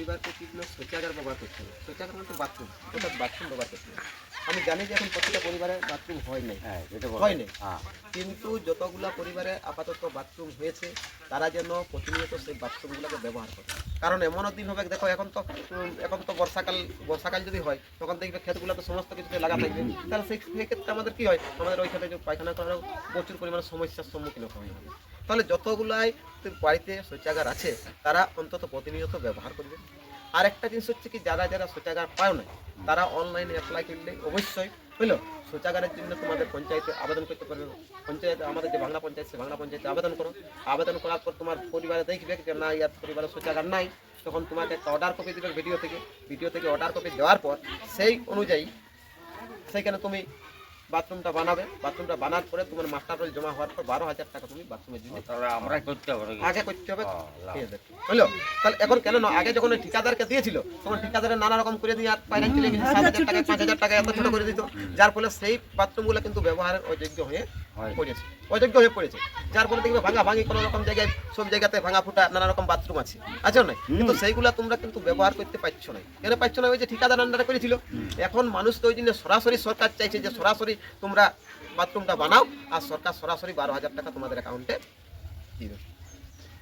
পরিবারকে কি শৌচাগার ব্যবহার করতে হবে শৌচাগার মানে বাথরুম অর্থাৎ বাথরুম ব্যবহার করতে হবে আমি জানি যে এখন প্রত্যেকটা পরিবারে বাথরুম হয় নাই। হ্যাঁ হয় নাই। হ্যাঁ। কিন্তু যতগুলা পরিবারে আপাতত বাথরুম হয়েছে তারা যেন প্রতিনিয়ত সেই বাথরুমগুলোকে ব্যবহার করে। কারণ এমনও দিন হবে দেখো এখন তো এখন তো বর্ষাকাল বর্ষাকাল যদি হয় তখন দেখবে ক্ষেতগুলো তো সমস্ত কিছুতে লাগা থাকবে। তাহলে সেই ক্ষেত্রে আমাদের কি হয়? আমাদের ওই ক্ষেত্রে যে পায়খানা করার প্রচুর পরিমাণে সমস্যার সম্মুখীন হবে তাহলে যতগুলাই বাড়িতে শৌচাগার আছে, তারা অন্তত প্রতিনিয়ত ব্যবহার করবে। আর একটা জিনিস হচ্ছে কি, যারা যারা শৌচাগার পায় না, তারা অনলাইনে অ্যাপ্লাই করলে অবশ্যই, বুঝলো? শৌচাগারের জন্য তোমাদের পঞ্চায়েতে আবেদন করতে পারবে। পঞ্চায়েতে আমাদের যে বাংলা পঞ্চায়েত, সে বাংলা পঞ্চায়েতে আবেদন করো। আবেদন করার পর তোমার পরিবারে দেখবে যে, না, ইয়ার পরিবারে শৌচাগার নাই। তখন তোমাকে একটা অর্ডার কপি দেবে ভিডিও থেকে। ভিডিও থেকে অর্ডার কপি দেওয়ার পর, সেই অনুযায়ী সেইখানে তুমি বাথরুমটা বানাবে। বাথরুমটা বানার পরে তোমার মাস্টার রোল জমা হওয়ার পর বারো হাজার টাকা তুমি বাথরুমের জন্য আমরা করতে হবে আগে করতে হবে। হ্যাঁ, ঠিক আছে। বুঝলো তাহলে এখন কেন না? আগে যখন ঠিকাদারকে দিয়েছিল তখন ঠিকাদারের নানা রকম করে দিয়ে আর ফাইনাল চলে গেছে সাত হাজার টাকা পাঁচ হাজার টাকা এত ছোট করে দিত। যার ফলে সেই বাথরুমগুলো কিন্তু ব্যবহারের অযোগ্য হয়ে হয়। পড়েছে। অযোগ্য হয়ে পড়েছে। যার ফলে দেখবে ভাঙা ভাঙি কোনো রকম জায়গায় সব জায়গাতে ভাঙা ফুটা নানা রকম বাথরুম আছে। আছে না কিন্তু সেইগুলা তোমরা কিন্তু ব্যবহার করতে পারছ না। কেন পারছ না? ওই যে ঠিকাদার আন্ডারে করেছিল। এখন মানুষ তো ওই জন্য সরাসরি সরকার চাইছে যে সরাসরি তোমরা বাথরুমটা বানাও আর সরকার সরাসরি বারো হাজার টাকা তোমাদের অ্যাকাউন্টে দিবে।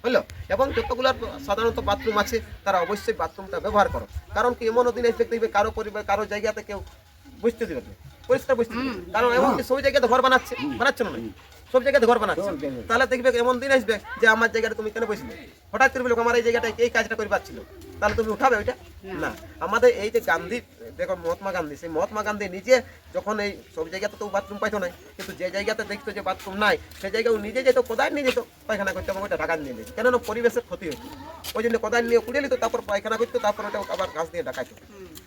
বুঝলো এবং যতগুলো সাধারণত বাথরুম আছে তারা অবশ্যই বাথরুমটা ব্যবহার করো। কারণ কি এমনও দিন এসে দেখবে কারও পরিবার কারও জায়গাতে কেউ বুঝতে দিবে না। পরিষ্কার না। কারণ এমন কি সব জায়গাতে ঘর বানাচ্ছে বানাচ্ছে না সব জায়গাতে ঘর বানাচ্ছে। তাহলে দেখবে এমন দিন আসবে যে আমার জায়গাটা তুমি কেন বসলে? হঠাৎ করে বলো আমার এই জায়গাটায় এই কাজটা করে পাচ্ছিল? তাহলে তুমি উঠাবে ওইটা? না। আমাদের এই যে গান্ধী দেখো মহাত্মা গান্ধী সেই মহাত্মা গান্ধী নিজে যখন এই সব জায়গাতে তো বাথরুম পাইতো নাই কিন্তু যে জায়গাতে দেখতো যে বাথরুম নাই সেই জায়গায় ও নিজে যেত কোদায় নিয়ে যেত পায়খানা করতে এবং ওইটা ঢাকা নিয়ে যেত। কেননা পরিবেশের ক্ষতি হতো ওই জন্য কোদায় নিয়ে কুড়িয়ে নিত তারপর পায়খানা করতো তারপর ওটা আবার গাছ দিয়ে ঢাকাইতো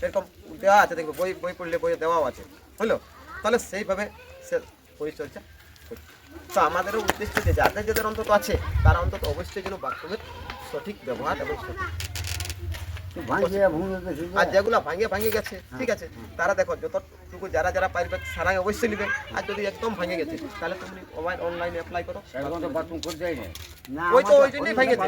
এরকম দেওয়া আছে দেখবে বই বই পড়লে বইয়ে দেওয়াও আছে। হলো? তাহলে সেইভাবে সে পরিচর্যা করছে। তো আমাদেরও উদ্দেশ্য যে যাদের যাদের অন্তত আছে তারা অন্তত অবশ্যই যেন বাথরুমের সঠিক ব্যবহার এবং সঠিক। আর যেগুলো ভাঙে ভাঙে গেছে ঠিক আছে? তারা দেখো যতটুকু যারা যারা পারবে সারাই অবশ্যই নেবে। আর যদি একদম ভাঙে গেছে তাহলে তুমি অনলাইনে অ্যাপ্লাই করো। ওই তো ওই জন্যই ভেঙেছে